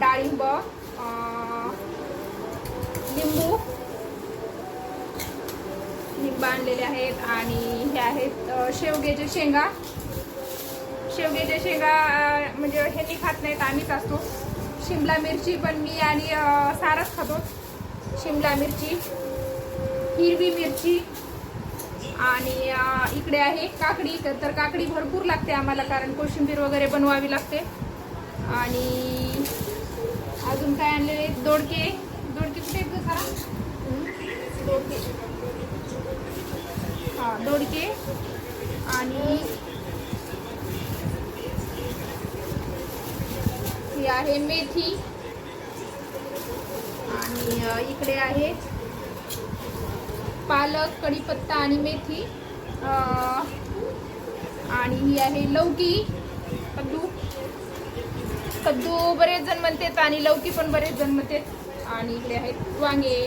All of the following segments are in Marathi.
डाळिंब लिंबू लिंब आणलेले आहेत आणि हे आहेत शेवग्याचे शेवग्याच्या शेंगा. शेवग्याच्या शेंगा म्हणजे म्हणजे मी खात नाहीत आम्हीच असतो. शिमला मिरची पण मी आणि सारच खातो. शिमला मिरची हिरवी मिरची आणि इकडे आहे काकडी तर तर काकडी भरपूर लागते आम्हाला कारण कोशिंबीर वगैरे बनवावी लागते. आणि अजून काय आणलेले? दोडके. दोडके कुठे आहेत खरा दोडके हा दोडके. आणि ही आहे मेथी. आणि इकडे आहे पालक कढीपत्ता आणि मेथी. आणि ही आहे लौकी कद्दू. कद्दू बरेच जण म्हणतात आणि लौकी पण बरेच जण म्हणतात. आणि इकडे आहेत वांगे.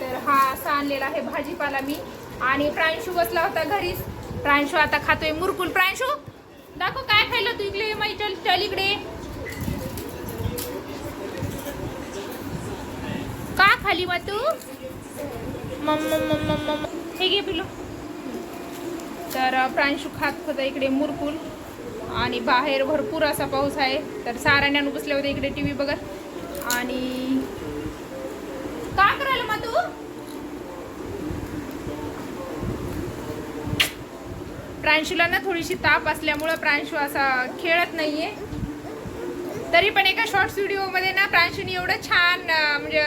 तर हा असा आणलेला आहे भाजीपाला मी. आणि प्रांशू बसला होता घरीच. प्रांशू आता खातोय मुरकुल. प्रांशू दाखव काय खायला तू इकडे माई चल चल इकडे. का खाली मग तू? मम्म मम्म मम्म हे घे पिलो तर प्रांशू खात होता इकडे मुरकुल. आणि बाहेर भरपूर असा पाऊस आहे. तर साराण्यानं बसले होते इकडे टी व्ही बघत. आणि का करायला मग तू प्रांशूला ना थोडीशी ताप असल्यामुळं प्रांशू असा खेळत नाहीये. तरी पण एका शॉर्ट्स व्हिडिओमध्ये ना प्रांशूने एवढं छान म्हणजे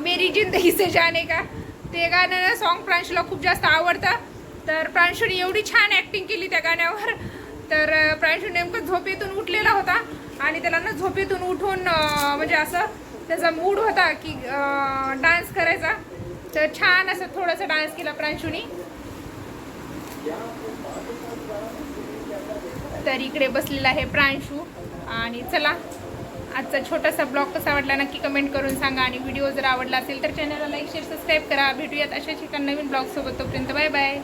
मेरी जिंदगी से जाने का ते गाणं सॉन्ग प्रांशूला खूप जास्त आवडतं. तर प्रांशूने एवढी छान ॲक्टिंग केली त्या गाण्यावर. तर अं, प्रांशू नेमकं झोपेतून उठलेला होता आणि त्याला ना झोपेतून उठून म्हणजे असं त्याचा मूड होता की डान्स करायचा. तर छान असं थोडासा डान्स केला प्रांशूनी तर इकडे बसलेला आहे प्रांशू. आणि चला आजचा छोटासा ब्लॉग कसा वाटला नक्की कमेंट करून सांगा. आणि व्हिडिओ जर आवडला असेल तर चॅनलला लाईक शेअर सबस्क्राईब करा. भेटूयात अशाच एका नवीन ब्लॉगसोबत. तोपर्यंत बाय बाय.